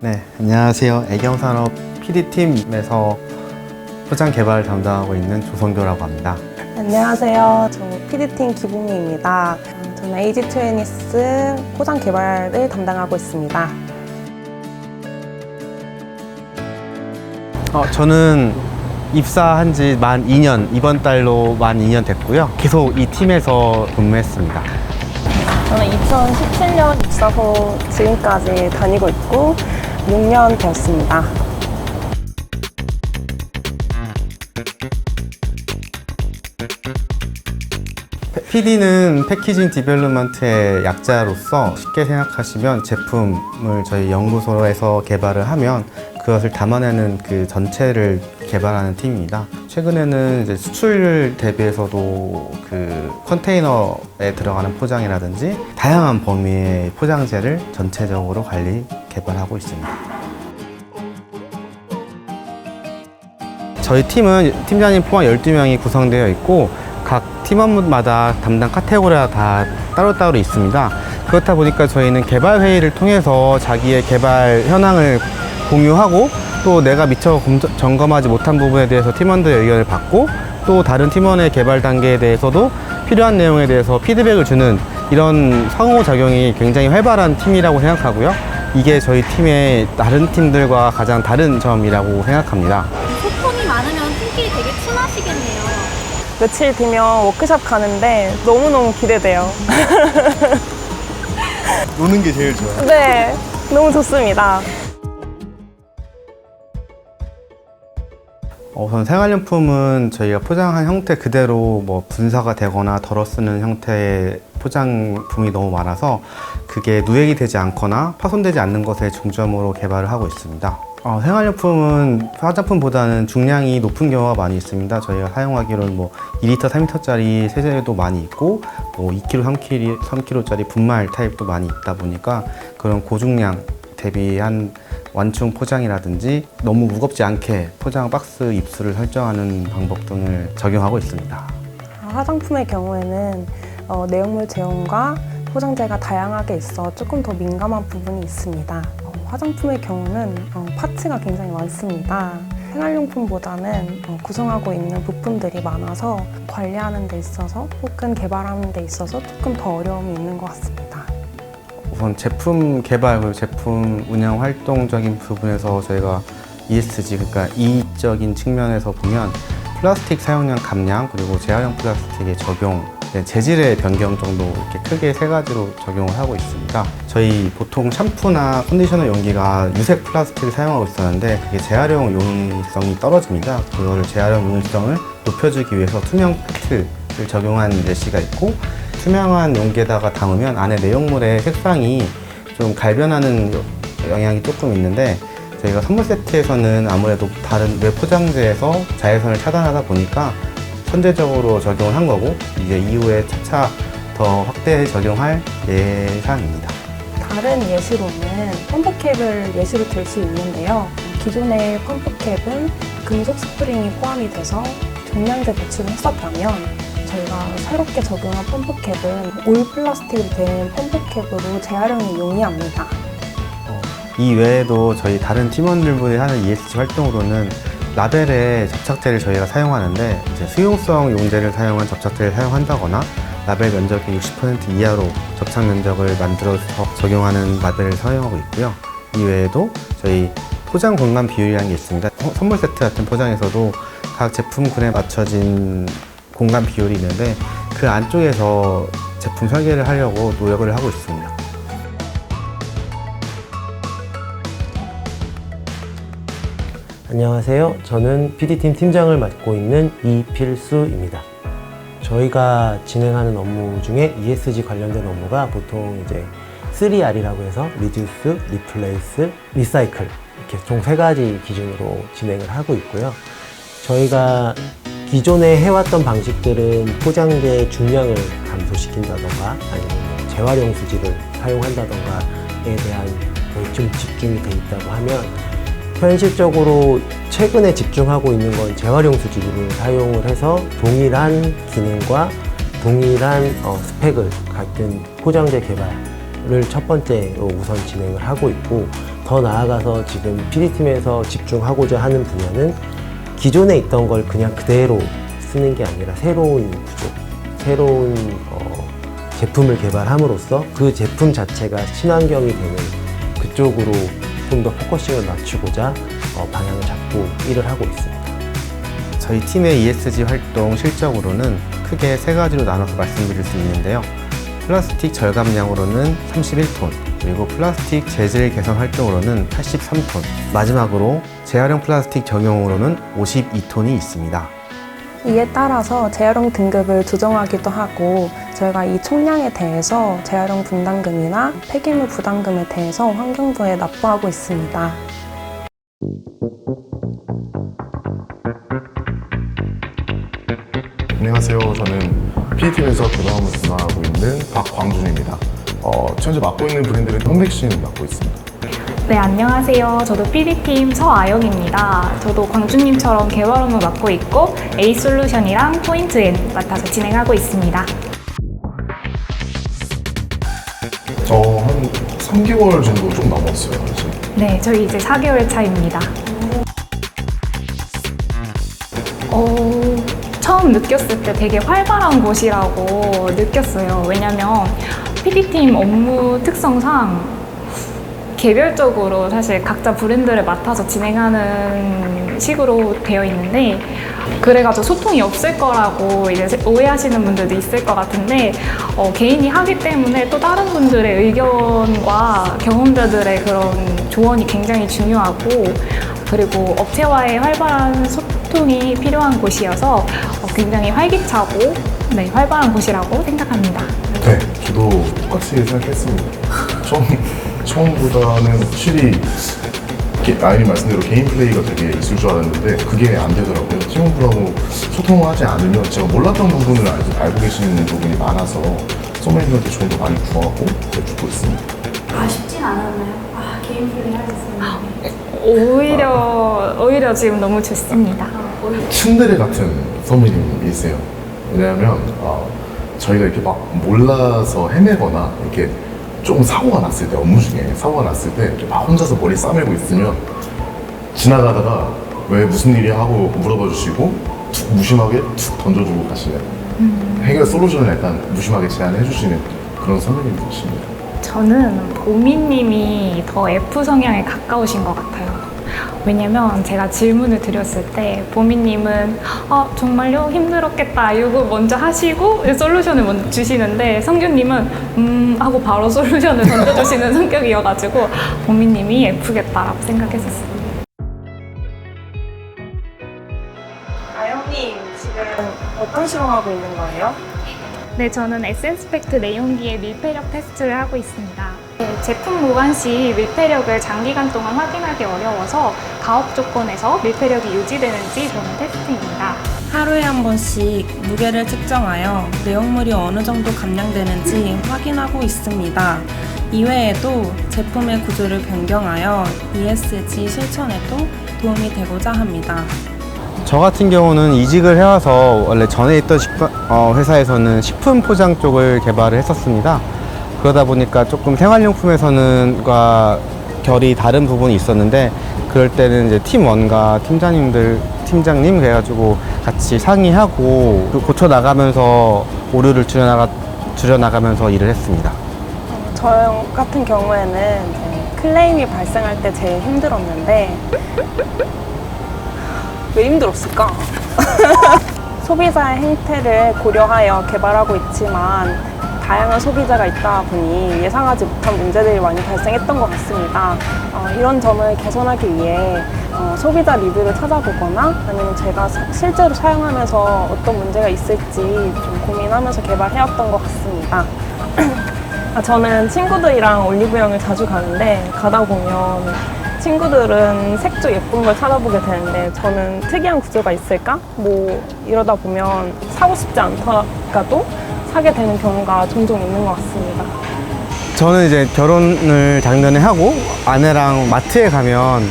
네, 안녕하세요. 애경산업 PD팀에서 포장 개발 담당하고 있는 조성교라고 합니다. 안녕하세요. 저 PD팀 기봉미입니다. 어, 저는 에이지 트웨니스 포장 개발을 담당하고 있습니다. 어, 저는 입사한 지 만 2년, 이번 달로 만 2년 됐고요. 계속 이 팀에서 근무했습니다. 저는 2017년 입사후 지금까지 다니고 있고 6년 되었습니다. PD는 패키징 디벨롭먼트의 약자로서 쉽게 생각하시면 제품을 저희 연구소에서 개발을 하면 그것을 담아내는 그 전체를 개발하는 팀입니다. 최근에는 이제 수출 대비해서도 그 컨테이너에 들어가는 포장이라든지 다양한 범위의 포장재를 전체적으로 관리 개발하고 있습니다. 저희 팀은 팀장님 포함 12명이 구성되어 있고 각 팀원마다 담당 카테고리가 다 따로따로 있습니다. 그렇다 보니까 저희는 개발 회의를 통해서 자기의 개발 현황을 공유하고 또 내가 미처 검- 점검하지 못한 부분에 대해서 팀원들의 의견을 받고 또 다른 팀원의 개발 단계에 대해서도 필요한 내용에 대해서 피드백을 주는 이런 상호작용이 굉장히 활발한 팀이라고 생각하고요. 이게 저희 팀의 다른 팀들과 가장 다른 점이라고 생각합니다. 소통이 많으면 팀끼리 되게 친하시겠네요. 며칠 뒤면 워크숍 가는데 너무너무 기대돼요. 노는 게 제일 좋아요. 네, 너무 좋습니다. 어, 우선 생활용품은 저희가 포장한 형태 그대로 뭐 분사가 되거나 덜어 쓰는 형태의 포장품이 너무 많아서 그게 누액이 되지 않거나 파손되지 않는 것에 중점으로 개발을 하고 있습니다. 어, 생활용품은 화장품보다는 중량이 높은 경우가 많이 있습니다. 저희가 사용하기로는 뭐 2리터, 3리터짜리 세제도 많이 있고 뭐 2kg, 3kg, 3kg짜리 분말 타입도 많이 있다 보니까 그런 고중량 대비한 완충 포장이라든지 너무 무겁지 않게 포장 박스 입수를 설정하는 방법 등을 적용하고 있습니다. 화장품의 경우에는 어, 내용물 제형과 포장재가 다양하게 있어 조금 더 민감한 부분이 있습니다. 어, 화장품의 경우는 어, 파츠가 굉장히 많습니다. 생활용품보다는 어, 구성하고 있는 부품들이 많아서 관리하는 데 있어서 혹은 개발하는 데 있어서 조금 더 어려움이 있는 것 같습니다. 우선 제품 개발 그리고 제품 운영 활동적인 부분에서 저희가 ESG 그러니까 이익적인 측면에서 보면 플라스틱 사용량 감량 그리고 재활용 플라스틱의 적용 네, 재질의 변경 정도 이렇게 크게 세 가지로 적용을 하고 있습니다. 저희 보통 샴푸나 컨디셔너 용기가 유색 플라스틱을 사용하고 있었는데 그게 재활용 용이성이 떨어집니다. 그거를 재활용 용이성을 높여주기 위해서 투명 페트를 적용한 예시가 있고 투명한 용기에다가 담으면 안에 내용물의 색상이 좀 갈변하는 영향이 조금 있는데 저희가 선물 세트에서는 아무래도 다른 외 포장재에서 자외선을 차단하다 보니까 선제적으로 적용을 한 거고 이제 이후에 차차 더 확대 적용할 예상입니다. 다른 예시로는 펌프캡을 예시로 들 수 있는데요. 기존의 펌프캡은 금속 스프링이 포함이 돼서 종량제 배출을 했었다면 저희가 새롭게 적용한 펌프캡은 올 플라스틱으로 된 펌프캡으로 재활용이 용이합니다. 이 외에도 저희 다른 팀원들분이 하는 ESG 활동으로는 라벨에 접착제를 저희가 사용하는데 이제 수용성 용제를 사용한 접착제를 사용한다거나 라벨 면적의 60% 이하로 접착 면적을 만들어서 적용하는 라벨을 사용하고 있고요. 이 외에도 저희 포장 공간 비율이라는 게 있습니다. 어, 선물 세트 같은 포장에서도 각 제품 군에 맞춰진 공간 비율이 있는데 그 안쪽에서 제품 설계를 하려고 노력을 하고 있습니다. 안녕하세요. 저는 PD팀 팀장을 맡고 있는 이필수입니다. 저희가 진행하는 업무 중에 ESG 관련된 업무가 보통 이제 3R이라고 해서 Reduce, Replace, Recycle 이렇게 총 세 가지 기준으로 진행을 하고 있고요. 저희가 기존에 해왔던 방식들은 포장재 중량을 감소시킨다던가 아니면 뭐 재활용 수지를 사용한다던가에 대한 좀 집중이 돼 있다고 하면 현실적으로 최근에 집중하고 있는 건 재활용 수지를 사용을 해서 동일한 기능과 동일한 어, 스펙을 갖춘 포장재 개발을 첫 번째로 우선 진행을 하고 있고 더 나아가서 지금 PD팀에서 집중하고자 하는 분야는 기존에 있던 걸 그냥 그대로 쓰는 게 아니라 새로운 구조, 새로운 어, 제품을 개발함으로써 그 제품 자체가 친환경이 되는 그쪽으로 좀 더 포커싱을 맞추고자 어, 방향을 잡고 일을 하고 있습니다. 저희 팀의 ESG 활동 실적으로는 크게 세 가지로 나눠서 말씀드릴 수 있는데요. 플라스틱 절감량으로는 31톤, 그리고 플라스틱 재질 개선 활동으로는 83톤, 마지막으로 재활용 플라스틱 적용으로는 52톤이 있습니다. 이에 따라서 재활용 등급을 조정하기도 하고 저희가 이 총량에 대해서 재활용 분담금이나 폐기물 부담금에 대해서 환경부에 납부하고 있습니다. 안녕하세요. 저는 PD팀에서 교감을 담당하고 있는 박광준입니다. 어, 현재 맡고 있는 브랜드는 현백신 맡고 있습니다. 네, 안녕하세요. 저도 PD팀 서아영입니다. 저도 광주님처럼 개발업무 맡고 있고 A솔루션이랑 포인트N 맡아서 진행하고 있습니다. 어, 한 3개월 정도 좀 남았어요. 사실. 네, 저희 이제 4개월 차입니다. 어, 처음 느꼈을 때 되게 활발한 곳이라고 느꼈어요. 왜냐면 PD팀 업무 특성상 개별적으로 사실 각자 브랜드를 맡아서 진행하는 식으로 되어 있는데 그래가지고 소통이 없을 거라고 이제 오해하시는 분들도 있을 것 같은데 어, 개인이 하기 때문에 또 다른 분들의 의견과 경험자들의 그런 조언이 굉장히 중요하고 그리고 업체와의 활발한 소통이 필요한 곳이어서 어, 굉장히 활기차고 네, 활발한 곳이라고 생각합니다. 네, 저도 똑같이 생각했습니다. 처음, 처음보다는 확실히 게- 아이린 말씀대로 개인 플레이가 되게 있을 줄 알았는데 그게 안 되더라고요. 팀원들하고 소통을 하지 않으면 제가 몰랐던 부분을 알, 알고 계시는 부분이 많아서 소매님한테 조언도 많이 구하고 해주고 있습니다. 아 쉽진 않았나요? 아, 개인 플레이 하겠습니다. 오히려 오히려 지금 너무 좋습니다. 츤데레 같은 선배님이세요. 왜냐하면 어, 저희가 이렇게 막 몰라서 헤매거나 이렇게 조금 사고가 났을 때 업무 중에 사고가 났을 때 막 혼자서 머리 싸매고 있으면 지나가다가 왜 무슨 일이야 하고 물어봐 주시고 툭 무심하게 툭 던져주고 가시는 해결 솔루션을 약간 무심하게 제안해 주시는 그런 선배님이십니다. 저는 보미님이 더 F 성향에 가까우신 것 같아요. 왜냐면 제가 질문을 드렸을 때 보미님은 아 정말요 힘들었겠다 이거 먼저 하시고 솔루션을 먼저 주시는데 성규님은 음 하고 바로 솔루션을 던져주시는 성격이어가지고 보미님이 F겠다라고 생각했었어요. 아영님 지금 어떤 실험하고 있는 거예요? 네, 저는 에센스펙트 내용기의 밀폐력 테스트를 하고 있습니다. 네, 제품 보관 시 밀폐력을 장기간 동안 확인하기 어려워서 가업 조건에서 밀폐력이 유지되는지 보는 테스트입니다. 하루에 한 번씩 무게를 측정하여 내용물이 어느 정도 감량되는지 확인하고 있습니다. 이외에도 제품의 구조를 변경하여 ESG 실천에도 도움이 되고자 합니다. 저 같은 경우는 이직을 해와서 원래 전에 있던 식품, 어, 회사에서는 식품 포장 쪽을 개발을 했었습니다. 그러다 보니까 조금 생활용품에서는과 결이 다른 부분이 있었는데 그럴 때는 이제 팀원과 팀장님들 팀장님 그래가지고 같이 상의하고 그 고쳐 나가면서 오류를 줄여 나가 줄여 나가면서 일을 했습니다. 저 같은 경우에는 클레임이 발생할 때 제일 힘들었는데 왜 힘들었을까? 소비자의 행태를 고려하여 개발하고 있지만 다양한 소비자가 있다 보니 예상하지 못한 문제들이 많이 발생했던 것 같습니다. 어, 이런 점을 개선하기 위해 어, 소비자 리뷰를 찾아보거나 아니면 제가 사- 실제로 사용하면서 어떤 문제가 있을지 좀 고민하면서 개발해왔던 것 같습니다. 아, 저는 친구들이랑 올리브영을 자주 가는데 가다 보면 친구들은 색조 예쁜 걸 찾아보게 되는데 저는 특이한 구조가 있을까? 뭐 이러다 보면 사고 싶지 않다가도 사게 되는 경우가 종종 있는 것 같습니다. 저는 이제 결혼을 작년에 하고 아내랑 마트에 가면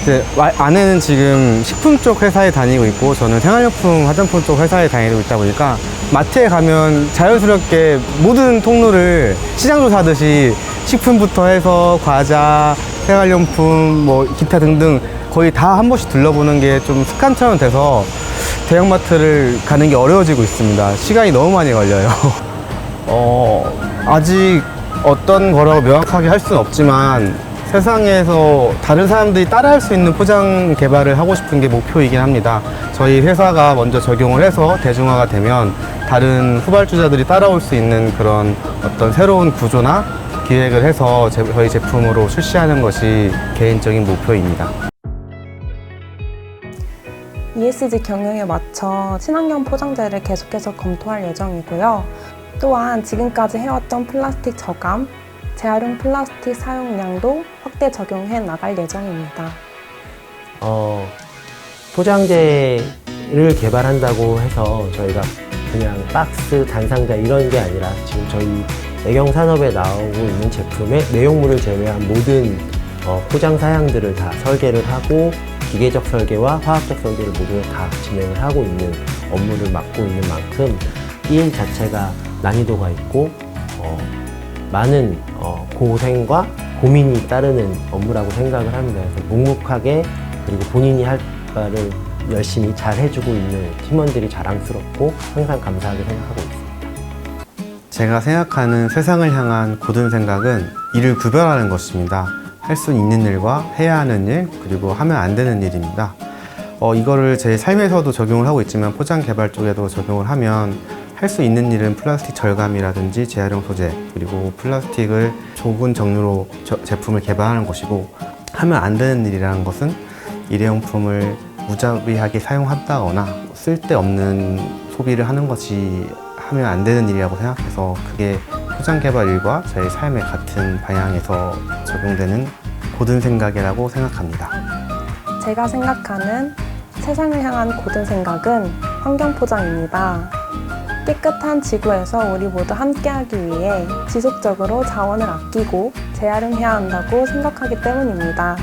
이제 와- 아내는 지금 식품 쪽 회사에 다니고 있고 저는 생활용품 화장품 쪽 회사에 다니고 있다 보니까 마트에 가면 자연스럽게 모든 통로를 시장 조사 하듯이 식품부터 해서 과자, 생활용품, 뭐 기타 등등 거의 다 한 번씩 둘러보는 게 좀 습관처럼 돼서 대형마트를 가는 게 어려워지고 있습니다. 시간이 너무 많이 걸려요. 어, 아직 어떤 거라고 명확하게 할 수는 없지만 세상에서 다른 사람들이 따라할 수 있는 포장 개발을 하고 싶은 게 목표이긴 합니다. 저희 회사가 먼저 적용을 해서 대중화가 되면 다른 후발주자들이 따라올 수 있는 그런 어떤 새로운 구조나 기획을 해서 제- 저희 제품으로 출시하는 것이 개인적인 목표입니다. ESG 경영에 맞춰 친환경 포장재를 계속해서 검토할 예정이고요. 또한 지금까지 해왔던 플라스틱 저감, 재활용 플라스틱 사용량도 확대 적용해 나갈 예정입니다. 어, 포장재를 개발한다고 해서 저희가 그냥 박스, 단상자 이런 게 아니라 지금 저희 애경 산업에 나오고 있는 제품의 내용물을 제외한 모든 어, 포장 사양들을 다 설계를 하고 기계적 설계와 화학적 설계를 모두 다 진행을 하고 있는 업무를 맡고 있는 만큼 이 일 자체가 난이도가 있고 어, 많은 어, 고생과 고민이 따르는 업무라고 생각을 합니다. 그래서 묵묵하게 그리고 본인이 할 바를 열심히 잘 해주고 있는 팀원들이 자랑스럽고 항상 감사하게 생각하고 있습니다. 제가 생각하는 세상을 향한 고든 생각은 일을 구별하는 것입니다. 할 수 있는 일과 해야 하는 일, 그리고 하면 안 되는 일입니다. 어, 이거를 제 삶에서도 적용을 하고 있지만 포장 개발 쪽에도 적용을 하면 할 수 있는 일은 플라스틱 절감이라든지 재활용 소재, 그리고 플라스틱을 좁은 종류로 저- 제품을 개발하는 것이고 하면 안 되는 일이라는 것은 일회용품을 무자비하게 사용한다거나 쓸데없는 소비를 하는 것이 하면 안 되는 일이라고 생각해서 그게 포장 개발 일과 저의 삶의 같은 방향에서 적용되는 고든 생각이라고 생각합니다. 제가 생각하는 세상을 향한 고든 생각은 환경 포장입니다. 깨끗한 지구에서 우리 모두 함께하기 위해 지속적으로 자원을 아끼고 재활용해야 한다고 생각하기 때문입니다.